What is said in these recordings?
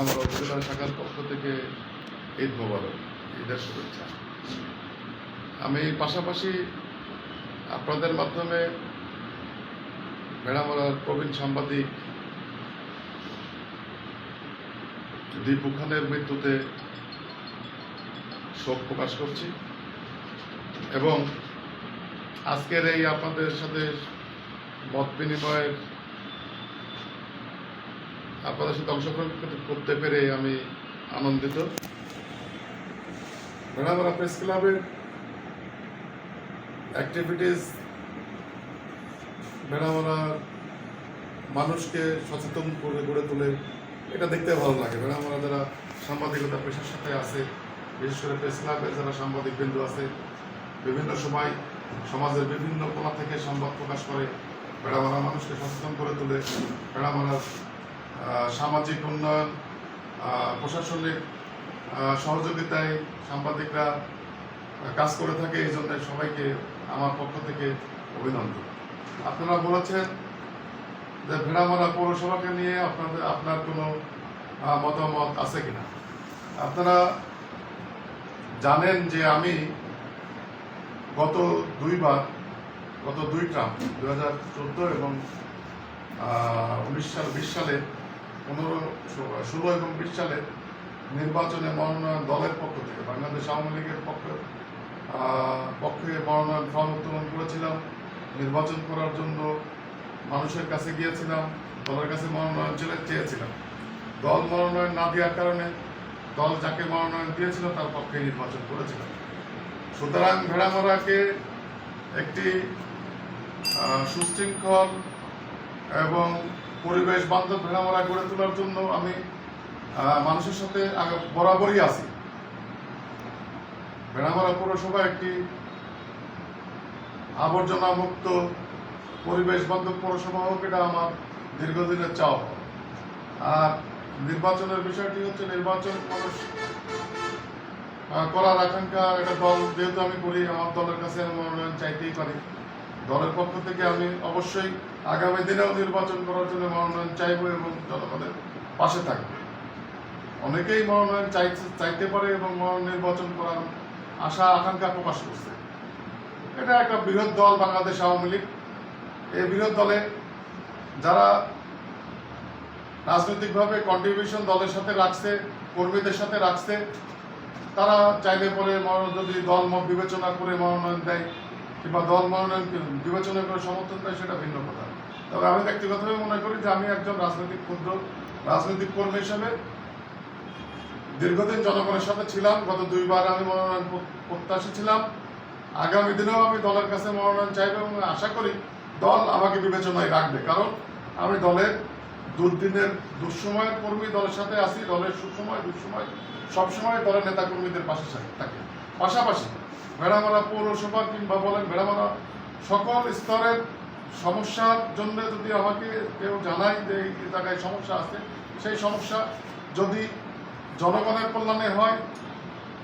আমার উপজেলা শাখার পক্ষ থেকে ঈদ মোবারক, ঈদের শুভেচ্ছা। আমি পাশাপাশি আপনাদের মাধ্যমে ভেড়ামারার প্রবীণ সাংবাদিক দীপু খানের মৃত্যুতে শোক প্রকাশ করছি এবং আজকের এই আপনাদের সাথে মত বিনিময়ের আপনাদের সাথে অংশগ্রহণ করতে- পেরে আমি আনন্দিত। ভেড়ামারা প্রেস ক্লাবের অ্যাক্টিভিটিস ভেড়ামারার মানুষকে সচেতন করে গড়ে তোলে, এটা দেখতে ভালো লাগে। ভেড়ামারা যারা সাংবাদিকতা পেশার সাথে আছে, বিশেষ করে প্রেস ক্লাবের যারা সাংবাদিক বিন্দু আছে, বিভিন্ন সময় সমাজের বিভিন্ন কোণা থেকে সংবাদ প্রকাশ করে ভেড়ামারা মানুষকে সচেতন করে তোলে। ভেড়ামারার সামাজিক উন্নয়ন প্রশাসনিক সহযোগিতায় সাংবাদিকরা কাজ করে থাকে, এই জন্য সবাইকে আমার পক্ষ থেকে অভিনন্দন। আপনারা বলেছেন যে ভেড়ামারা পৌরসভাকে নিয়ে আপনাদের, আপনার কোনো মতামত আছে কিনা? আপনারা জানেন যে আমি গত দুইবার, গত দুই ট্রাম দু হাজার চোদ্দ এবং উনিশ সাল, বিশ সালে পনেরো ষোলো এবং বিশ সালে নির্বাচনে মনোনয়ন দলের পক্ষ থেকে, বাংলাদেশ আওয়ামী লীগের পক্ষে পক্ষে মনোনয়ন ফর্ম উত্তোলন করেছিলাম। নির্বাচন করার জন্য মানুষের কাছে গিয়েছিলাম, দলের কাছে মনোনয়ন চেয়ে চেয়েছিলাম। দল মনোনয়ন না দেওয়ার কারণে দল যাকে মনোনয়ন দিয়েছিল তার পক্ষে নির্বাচন করেছিলাম। সুতরাং ভেড়ামারাকে একটি সুশৃঙ্খল এবং পরিবেশ বান্ধব ভেড়ামারা গড়ে তোলার জন্য আমি মানুষের সাথে বরাবরই আছি। ভেড়ামারা পৌরসভা একটি আবর্জনা মুক্ত পরিবেশ বান্ধব পৌরসভা হোক, এটা আমার দীর্ঘদিনের চাও আর নির্বাচনের বিষয়টি হচ্ছে নির্বাচন মানুষ করার আকাঙ্ক্ষা একটা দল, যেহেতু আমি করি আমার দলের কাছে মনোনয়ন চাইতেই পারি। দলের পক্ষ থেকে আমি অবশ্যই আগামী দিনেও নির্বাচন করার জন্য মনোনয়ন চাইব এবং জনগণের পাশে থাকব। অনেকেই মনোনয়ন চাইতে চাইতে পারে এবং নির্বাচন করার আশা, আকাঙ্ক্ষা প্রকাশ করছে। এটা একটা বৃহৎ দল বাংলাদেশ আওয়ামী লীগ। এই বৃহৎ দলে যারা রাজনৈতিকভাবে কন্ট্রিবিউশন দলের সাথে রাখছে, কর্মীদের সাথে রাখছে, তারা চাইলে পরে যদি দল মত বিবেচনা করে মনোনয়ন দেয় কিংবা দল মনোনয়ন বিবেচনা করে সমর্থন দেয় সেটা ভিন্ন কথা। তবে আমি ব্যক্তিগতভাবে মনে করি যে আমি একজন রাজনৈতিক ক্ষুদ্র, রাজনৈতিক কর্মী হিসেবে দীর্ঘদিন জনগণের সাথে ছিলাম। গত দুইবার আমি মনোনয়ন প্রত্যাশী ছিলাম। আগামী দিনেও আমি দলের কাছে মনোনয়ন চাইব এবং আশা করি দল আমাকে বিবেচনায় রাখবে। কারণ আমি দলের দুর্দিনের, দুঃসময়ের কর্মী দলের সাথে আছি, দলের সুসময়, দুঃসময়, সবসময় দলের নেতা কর্মীদের পাশে থাকি। পাশাপাশি ভেড়ামারা পৌরসভা কিংবা বলেন ভেড়ামারা সকল স্তরের সমস্যার জন্য যদি আমাকে কেউ জানায় যে এই সমস্যা আছে, সেই সমস্যা যদি জনগণের কল্যাণে হয়,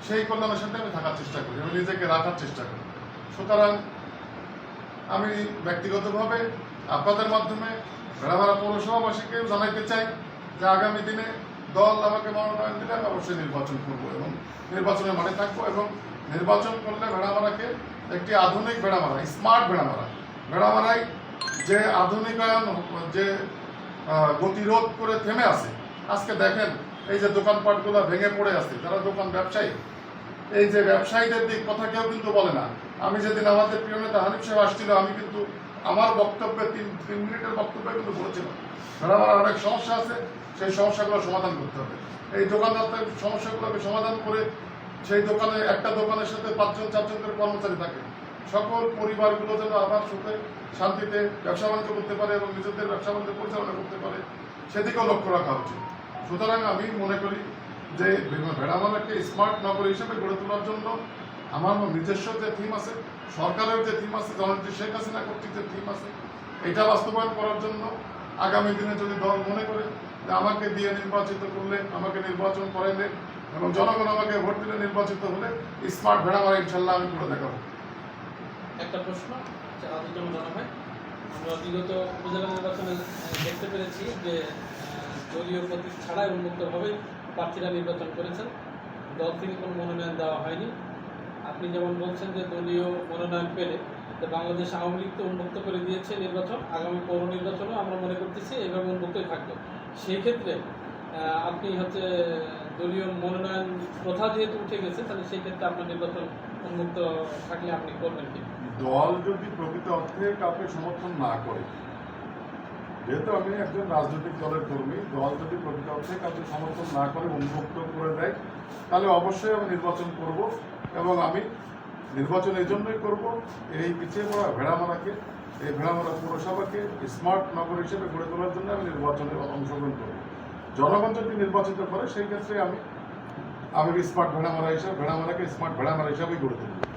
সেই কল্যাণের সাথে আমি থাকার চেষ্টা করি, আমি নিজেকে রাখার চেষ্টা করি। সুতরাং আমি ব্যক্তিগতভাবে আপনাদের মাধ্যমে ভেড়াভাড়া পৌরসভাবাসীকেও জানাইতে চাই যে আগামী দিনে দল আমাকে মনোনয়ন দিলে আমি অবশ্যই নির্বাচন করব এবং নির্বাচনের মাঠে থাকব এবং নির্বাচন করলে ভেড়ামারাকে একটি আধুনিক ভেড়ামারা স্মার্ট ভেড়ামারা ভেড়ামারায় যে আধুনিকায়ন, যে গতিরোধ করে থেমে আছে। আজকে দেখেন, এই যে দোকানপাটগুলো ভেঙে পড়ে আছে, যারা দোকান ব্যবসায়ী, এই যে ব্যবসায়ীদের দিক কথা কেউ কিন্তু বলে না। আমি যেদিন আমাদের প্রিয় নেতা হানিফ সাহেব আসছিল, আমি কিন্তু আমার বক্তব্যে তিন তিন মিনিটের বক্তব্যে কিন্তু বলেছিলাম কারণ আমার অনেক সমস্যা আছে, সেই সমস্যাগুলো সমাধান করতে হবে। এই দোকানদারদের সমস্যাগুলোকে সমাধান করে সেই দোকানে, একটা দোকানের সাথে পাঁচজন, চারজন করে কর্মচারী থাকে। সকল পরিবারগুলো যেন আবার সুখে, শান্তিতে ব্যবসা বাণিজ্য করতে পারে এবং নিজেদের ব্যবসা বাণিজ্য পরিচালনা করতে পারে, সেদিকেও লক্ষ্য রাখা উচিত। সুতরাং আমি মনে করি যে ভেড়ামালাকে স্মার্ট নগরী হিসেবে গড়ে তোলার জন্য আমার নিজস্ব যে থিম আছে, সরকারের যে থিম আছে, জননেত্রী শেখ হাসিনা কর্তৃক যে থিম আছে, এটা বাস্তবায়ন করার জন্য আগামী দিনে যদি দল মনে করে যে আমাকে দিয়ে নির্বাচিত করলে, আমাকে নির্বাচন করাইলে এবং জনগণ আমাকে ভোট দিলে নির্বাচিত হলে স্মার্ট ভেড়ামারা ইনশাল্লাহ আমি করে দেখাবো। একটা প্রশ্ন জানা হয়, আমরা বিগত উপজেলা নির্বাচনে দেখতে পেরেছি যে দলীয় প্রতীক ছাড়াই উন্মুক্তভাবে প্রার্থীরা নির্বাচন করেছেন। দল থেকে কোনো মনোনয়ন দেওয়া হয়নি। আপনি যেমন বলছেন যে দলীয় মনোনয়ন পেলে বাংলাদেশ আওয়ামী লীগ তো উন্মুক্ত করে দিয়েছে নির্বাচন, আগামী পৌর নির্বাচনেও আমরা মনে করতেছি এইভাবে উন্মুক্তই থাকবে। সেই ক্ষেত্রে আপনি হচ্ছে দলীয় মনোনয়ন প্রথা যেহেতু উঠে গেছে, তাহলে সেই ক্ষেত্রে আপনার নির্বাচন উন্মুক্ত থাকলে আপনি করবেন কি? দল যদি প্রকৃত অর্থে কাউকে সমর্থন না করে, যেহেতু আমি একজন রাজনৈতিক দলের কর্মী, দল যদি প্রকৃত অর্থে কাউকে সমর্থন না করে উন্মুক্ত করে দেয়, তাহলে অবশ্যই আমি নির্বাচন করব। এবং আমি নির্বাচন জন্যই করব এই পিছিয়ে পড়া ভেড়ামারাকে, এই ভেড়ামারা পৌরসভাকে স্মার্ট নগর হিসেবে গড়ে তোলার জন্য আমি নির্বাচনে অংশগ্রহণ করব। জনগণ যদি নির্বাচিত করে, সেই ক্ষেত্রে আমি আমি স্মার্ট ভেড়ামারা হিসাবে, ভেড়ামারাকে স্মার্ট ভেড়ামারা হিসাবেই গড়ে তুলব।